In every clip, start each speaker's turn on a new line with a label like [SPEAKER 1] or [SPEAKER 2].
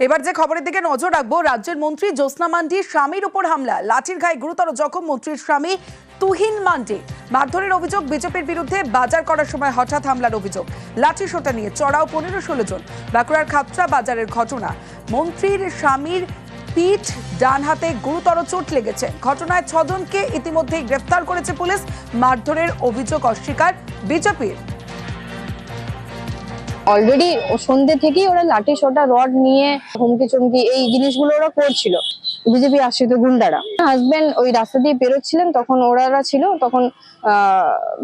[SPEAKER 1] এবার যে খবরের দিকে নজর রাখব, রাজ্যের মন্ত্রী জ্যোৎস্না মান্ডির স্বামীর উপর হামলা। লাঠির ঘায়ে গুরুতর জখম মন্ত্রীর স্বামী তুহিন মান্ডি। মারধরের অভিযোগ বিজেপির বিরুদ্ধে বাজার করার সময় হঠাৎ হামলার অভিযোগ। লাঠি সোটা নিয়ে চড়াও পনেরো ষোলো জন। বাঁকুড়ার খাতরা বাজারের ঘটনা। মন্ত্রীর স্বামীর পিঠ ডান হাতে গুরুতর চোট লেগেছে। ঘটনায় ছজনকে ইতিমধ্যেই গ্রেফতার করেছে পুলিশ। মারধরের অভিযোগ অস্বীকার বিজেপির।
[SPEAKER 2] অলরেডি সন্ধ্যে থেকেই ওরা লাঠি সোটা রড নিয়ে হুমকি চুমকি এই জিনিসগুলো ওরা করছিল। বিজেপি আশ্রিত গুন্ডারা। হাজবেন্ড ওই রাস্তা দিয়ে পেরোচ্ছিলেন তখন ওরারা ছিল, তখন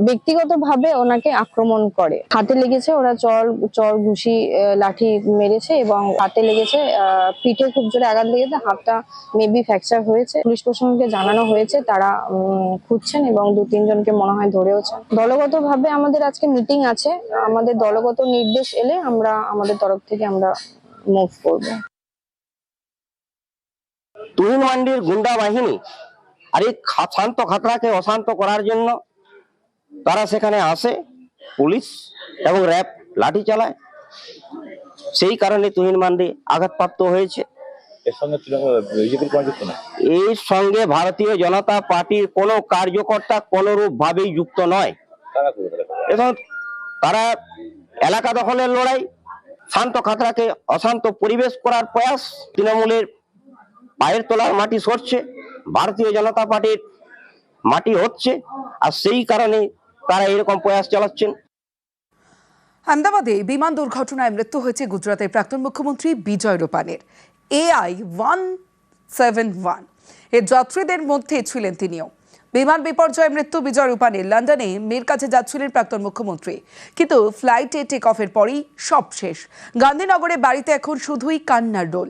[SPEAKER 2] ব্যক্তিগত ভাবে ওনাকে আক্রমণ করে। হাতে লেগেছে, ওরা চর চর ঘুষি লাঠি মেরেছে এবং হাতে লেগেছে পিঠে খুব জোরে আঘাত লেগেছে, হাতটা মেবি ফ্র্যাকচার হয়েছে। পুলিশ প্রশাসনকে জানানো হয়েছে, তারা খুঁজছেন এবং দু তিনজনকে মনে হয় ধরেওছেন। দলগত ভাবে আমাদের আজকে মিটিং আছে, আমাদের দলগত নির্দেশ এলে আমরা, আমাদের তরফ থেকে আমরা মুভ করব।
[SPEAKER 3] তুহিন মান্ডির গুন্ডা বাহিনী আর এই শান্ত খাতড়াকে অশান্ত করার জন্য তারা সেখানে আসে পুলিশ এবং র্যাব লাঠি চালায়। সেই কারণে তুহিন মান্ডি আঘাতপ্রাপ্ত হয়েছে।
[SPEAKER 4] এর সঙ্গে
[SPEAKER 3] ভারতীয় জনতা পার্টির কোনো কার্যকর্তা কোনরূপ ভাবেই যুক্ত নয়।
[SPEAKER 4] তারা
[SPEAKER 3] এলাকা দখলের লড়াই শান্ত খাতড়াকে অশান্ত পরিবেশ করার প্রয়াস তৃণমূলের পায়ের তোলার মাটি সরছে, ভারতীয় জনতা পার্টির মাটি হচ্ছে, আর সেই কারণে তারা এরকম প্রয়াস চালাচ্ছেন।
[SPEAKER 1] আহমেদাবাদে বিমান দুর্ঘটনায় মৃত্যু হয়েছে গুজরাতের প্রাক্তন মুখ্যমন্ত্রী বিজয় রূপানের, এআই ওয়ান সেভেন ওয়ান। এর যাত্রীদের মধ্যে ছিলেন তিনিও। বিমান বিপর্যয়ে মৃত্যু বিজয় রূপানের, লন্ডনে মেয়ের কাছে যাচ্ছিলেন প্রাক্তন মুখ্যমন্ত্রী। কিন্তু ফ্লাইটে টেক অফের পরেই সব শেষ। গান্ধীনগরে বাড়িতে এখন শুধুই কান্নার ডোল।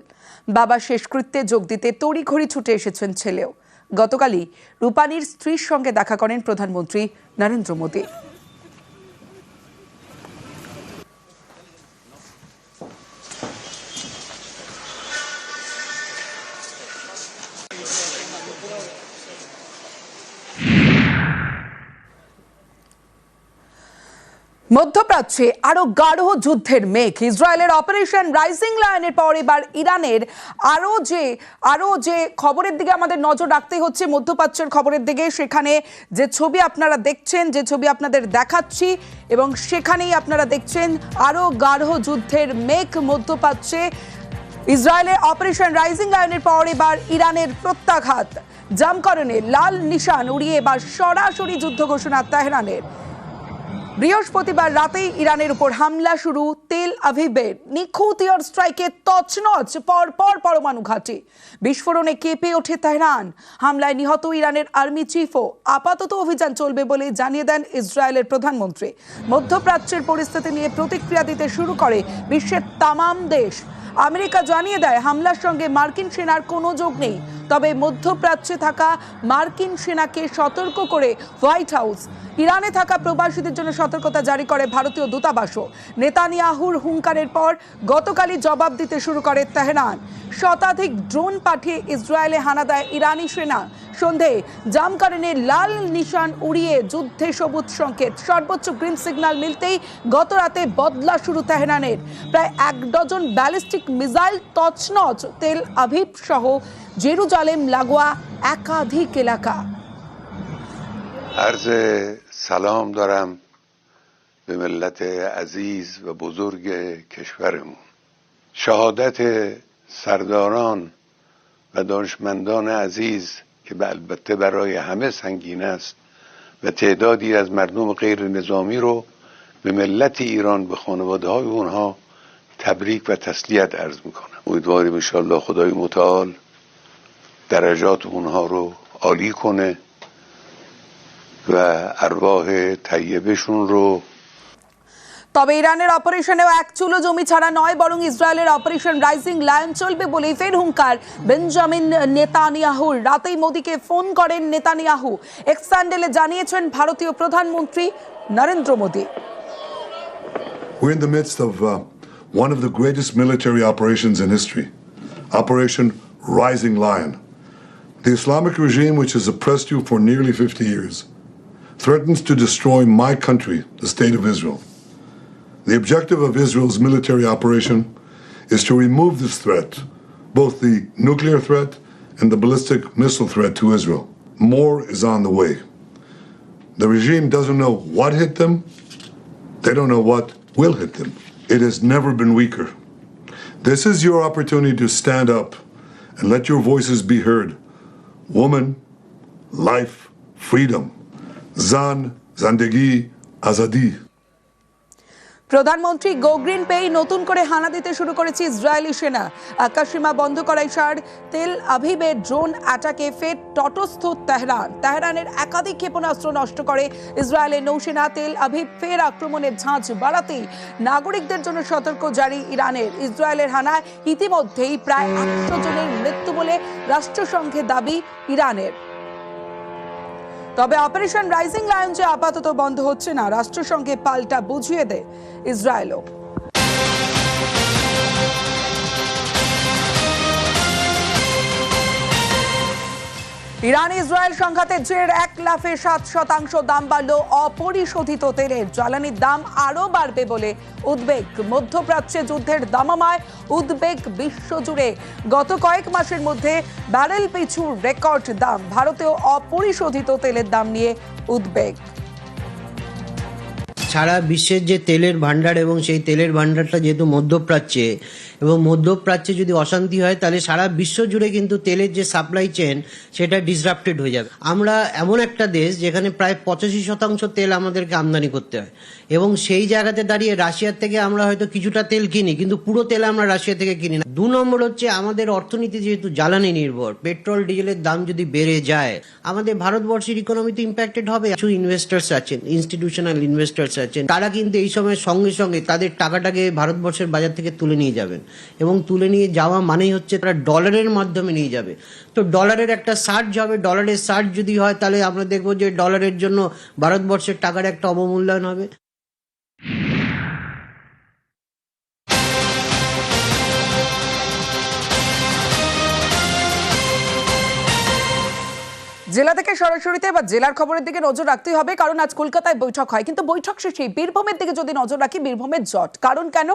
[SPEAKER 1] বাবা শেষকৃত্যে যোগ দিতে তড়িঘড়ি ছুটে এসেছেন ছেলেও। গতকালই রূপানির স্ত্রীর সঙ্গে দেখা করেন প্রধানমন্ত্রী নরেন্দ্র মোদী। মধ্যপ্রাচ্যে আরও গাঢ় যুদ্ধের মেঘ। ইসরায়েলের অপারেশন রাইজিং লায়নের পর এবার ইরানের আরও যে আরও যে খবরের দিকে আমাদের নজর রাখতে হচ্ছে, মধ্যপ্রাচ্যের খবরের দিকে, সেখানে যে ছবি আপনারা দেখছেন, যে ছবি আপনাদের দেখাচ্ছি, এবং সেখানেই আপনারা দেখছেন আরও গাঢ় যুদ্ধের মেঘ মধ্যপ্রাচ্যে। ইসরায়েলের অপারেশন রাইজিং লায়নের পর এবার ইরানের প্রত্যাঘাত। জামকরণে লাল নিশান উড়িয়ে এবার সরাসরি যুদ্ধ ঘোষণা তেহরানের। বৃহস্পতিবার রাতেই ইরানের উপর হামলা শুরু, তেল আভিবের নিখুঁত এয়ার স্ট্রাইকে তছনছ পর পর পরমাণু ঘাঁটি। বিস্ফোরণে কেঁপে ওঠে তেহরান। হামলায় নিহত ইরানের আর্মি চিফও। আপাতত অভিযান চলবে বলে জানিয়ে দেন ইসরায়েলের প্রধানমন্ত্রী। মধ্যপ্রাচ্যের পরিস্থিতি নিয়ে প্রতিক্রিয়া দিতে শুরু করে বিশ্বের তামাম দেশ। আমেরিকা জানিয়ে দেয়, হামলার সঙ্গে মার্কিন সেনার কোনো যোগ নেই। তবে মধ্যপ্রাচ্যে থাকা মার্কিন সেনাকে সতর্ক করে হোয়াইট হাউস, ইরানে থাকা প্রবাসীদের জন্য সতর্কতা জারি করে ভারতীয় দূতাবাসও। নেতানিয়াহুর হুঙ্কারের পর গতকালই জবাব দিতে শুরু করে তেহরান। শতাধিক ড্রোন পাঠিয়ে ইসরায়েলে হানা দেয় ইরানি সেনা। সন্ধে জামকারণে লাল নিশান উড়িয়ে যুদ্ধে সবুজ সংকেত সর্বোচ্চ গ্রিন সিগন্যাল মিলতেই গত রাতে বদলা শুরু তেহরানের প্রায় এক ডজন ব্যালিস্টিক মিসাইল তছনছ তেল আভিব সহ জেরুজালেম লাগোয়া একাধিক এলাকা
[SPEAKER 5] عرض سلام دارم به ملت عزیز و بزرگ کشورمون شهادت سرداران و دانشمندان عزیز که البته برای همه سنگین است و تعدادی از مردم غیر نظامی رو به ملت ایران به خانواده های اونها تبریک و تسلیت عرض می‌کنم. امیدواریم انشاءالله خدای متعال درجات اونها رو عالی کنه و ارواح طیبشون رو
[SPEAKER 1] তবে ইরানের অপারেশনেও এক চুলো জমি ছাড়া নয় বরং ইসরায়েলের অপারেশন রাইজিং লায়ন চলবে বলেই ফের হুঙ্কার বেঞ্জামিন নেতানিয়াহুর রাতেই মোদীকে ফোন করেন নেতানিয়াহু এক্স স্যান্ডেলে জানিয়েছেন ভারতীয় প্রধানমন্ত্রী Narendra Modi
[SPEAKER 6] We're in the midst of uh, one of the greatest military operations in history Operation Rising Lion. The Islamic regime, which has oppressed you for nearly 50 years, threatens to destroy my country, the State of Israel. The objective of Israel's military operation is to remove this threat, both the nuclear threat and the ballistic missile threat to Israel. More is on the way. The regime doesn't know what hit them, they don't know what will hit them. It has never been weaker. This is your opportunity to stand up and let your voices be heard. Woman, life, freedom. Zan, Zandegi, Azadi.
[SPEAKER 1] প্রধানমন্ত্রী গোগ্রিন পেই নতুন করে হানা দিতে শুরু করেছে Israeli সেনা। আকাশসীমা বন্ধ করায় সার তেল আভিবের ড্রোন অ্যাটাকে ফের তটস্থ তেহরান। তেহরানের একাধিক ক্ষেপণাস্ত্র নষ্ট করে ইসরায়েলের নৌসেনা তেল আভিব ফের আক্রমণের ঝাঁঝ বাড়াতেই নাগরিকদের জন্য সতর্ক জারি ইরানের। ইসরায়েলের হানায় ইতিমধ্যেই প্রায় একশো জনের মৃত্যু বলে রাষ্ট্রসংঘের দাবি ইরানের। তবে অপারেশন রাইজিং লায়ন যে আপাতত বন্ধ হচ্ছে না রাষ্ট্রসংঘে পাল্টা বুঝিয়ে দেয় ইসরায়েলও। ইরান ইসরায়েল সংঘাতের জের এক লাফে সাত শতাংশ দাম বাড়ল অপরিশোধিত তেলের। জ্বালানির দাম আরও বাড়বে বলে উদ্বেগ। মধ্যপ্রাচ্যে যুদ্ধের দামামায় উদ্বেগ বিশ্বজুড়ে। গত কয়েক মাসের মধ্যে ব্যারেল পিছু রেকর্ড দাম। ভারতেও অপরিশোধিত তেলের দাম নিয়ে উদ্বেগ।
[SPEAKER 7] সারা বিশ্বের যে তেলের ভান্ডার এবং সেই তেলের ভান্ডারটা যেহেতু মধ্যপ্রাচ্যে এবং মধ্যপ্রাচ্যে যদি অশান্তি হয়, তাহলে সারা বিশ্ব জুড়ে কিন্তু তেলের যে সাপ্লাই চেন সেটা ডিসরাপ্টেড হয়ে যাবে। আমরা এমন একটা দেশ যেখানে প্রায় পঁচাশি শতাংশ তেল আমাদেরকে আমদানি করতে হয় এবং সেই জায়গাতে দাঁড়িয়ে রাশিয়ার থেকে আমরা হয়তো কিছুটা তেল কিনি, কিন্তু পুরো তেল আমরা রাশিয়া থেকে কিনি না। দু নম্বর হচ্ছে আমাদের অর্থনীতি যেহেতু জ্বালানি নির্ভর, পেট্রোল, ডিজেলের দাম যদি বেড়ে যায়, আমাদের ভারতবর্ষের ইকোনমিতে ইম্প্যাক্টেড হবে। কিছু ইনভেস্টার্স আছেন ইনস্টিটিউশনাল ইনভেস্টার্স আছেন তারা কিন্তু এই সময় সঙ্গে সঙ্গে তাদের টাকাটাকে ভারতবর্ষের বাজার থেকে তুলে নিয়ে যাবেন। এবং তুলে নিয়ে যাওয়া মানেই হচ্ছে তারা ডলারের মাধ্যমে নিয়ে যাবে। তো ডলারের একটা সার্জ হবে। ডলারের সার্জ যদি হয়, তাহলে আমরা দেখব যে ডলারের জন্য ভারতবর্ষের টাকার একটা অবমূল্যায়ন হবে।
[SPEAKER 1] জেলা থেকে সরাসরিতে বা জেলার খবরের দিকে নজর রাখতেই হবে, কারণ আজ কলকাতায় বৈঠক হয়। কিন্তু বৈঠক শেষে বীরভূমের দিকে যদি নজর রাখি, বীরভূমের জট। কারণ কেন?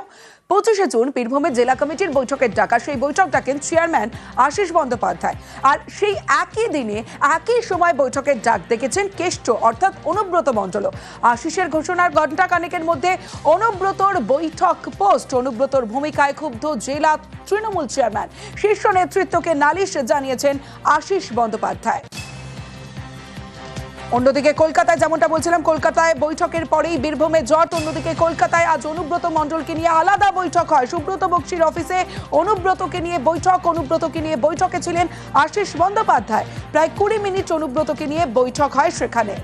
[SPEAKER 1] পঁচিশে জুন বীরভূমের জেলা কমিটির বৈঠকের ডাকা সেই বৈঠক ডাকেন চেয়ারম্যান আশিস বন্দ্যোপাধ্যায়। আর সেই একই দিনে, একই সময় বৈঠকের ডাক দেখেছেন কেষ্ট, অর্থাৎ অনুব্রত মণ্ডল আশিসের ঘোষণার ঘণ্টা কানেকের মধ্যে অনুব্রতর বৈঠক পোস্ট, অনুব্রতর ভূমিকায় ক্ষুব্ধ জেলা তৃণমূল চেয়ারম্যান। শীর্ষ নেতৃত্বকে নালিশ জানিয়েছেন আশিস বন্দ্যোপাধ্যায়। অন্যদিকে কলকাতায় যেমনটা বলছিলাম, কলকাতায় বৈঠকের পরেই বীরভূমে জট। অন্যদিকে কলকাতায় আজ অনুব্রত মণ্ডলকে নিয়ে আলাদা বৈঠক হয়। সুব্রত বক্সির অফিসে অনুব্রতকে নিয়ে বৈঠক, অনুব্রতকে নিয়ে বৈঠকে ছিলেন আশিস বন্দ্যোপাধ্যায়। প্রায় কুড়ি মিনিট অনুব্রতকে নিয়ে বৈঠক হয় সেখানে।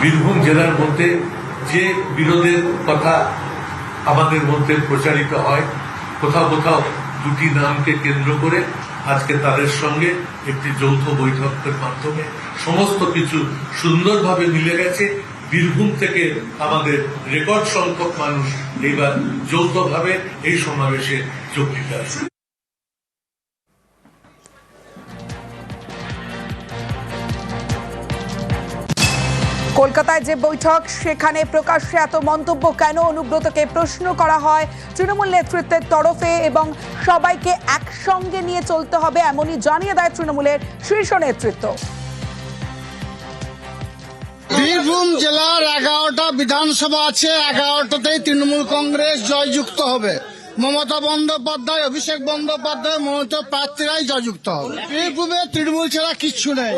[SPEAKER 8] বীরভূম জেলার মধ্যে যে বিরোধের কথা আমাদের মধ্যে প্রচারিত হয় কোথাও কোথাও দুটি নামকে কেন্দ্র করে আজকে তাদের সঙ্গে একটি যৌথ বৈঠকের মাধ্যমে সমস্ত কিছু সুন্দরভাবে মিলে গেছে। বীরভূম থেকে আমাদের রেকর্ড সংখ্যক মানুষ এইবার যৌথভাবে এই সমাবেশে যোগ দিতে আসবে।
[SPEAKER 1] কলকাতায় যে বৈঠক, সেখানে প্রকাশ্যে এত মন্তব্য কেন? অনুব্রতকে প্রশ্ন করা হয় তৃণমূল নেতৃত্বের তরফে এবং সবাইকে একসঙ্গে নিয়ে চলতে হবে এমনই জানিয়ে দেয় তৃণমূলের শীর্ষ নেতৃত্ব।
[SPEAKER 9] বীরভূম জেলার এগারোটা বিধানসভা আছে, এগারোটাতেই তৃণমূল কংগ্রেস জয়যুক্ত হবে। মমতা বন্দ্যোপাধ্যায়, অভিষেক বন্দ্যোপাধ্যায় মমতা প্রার্থীরাই জয়যুক্ত হবে। বীরভূমে তৃণমূল ছাড়া কিচ্ছু নেই।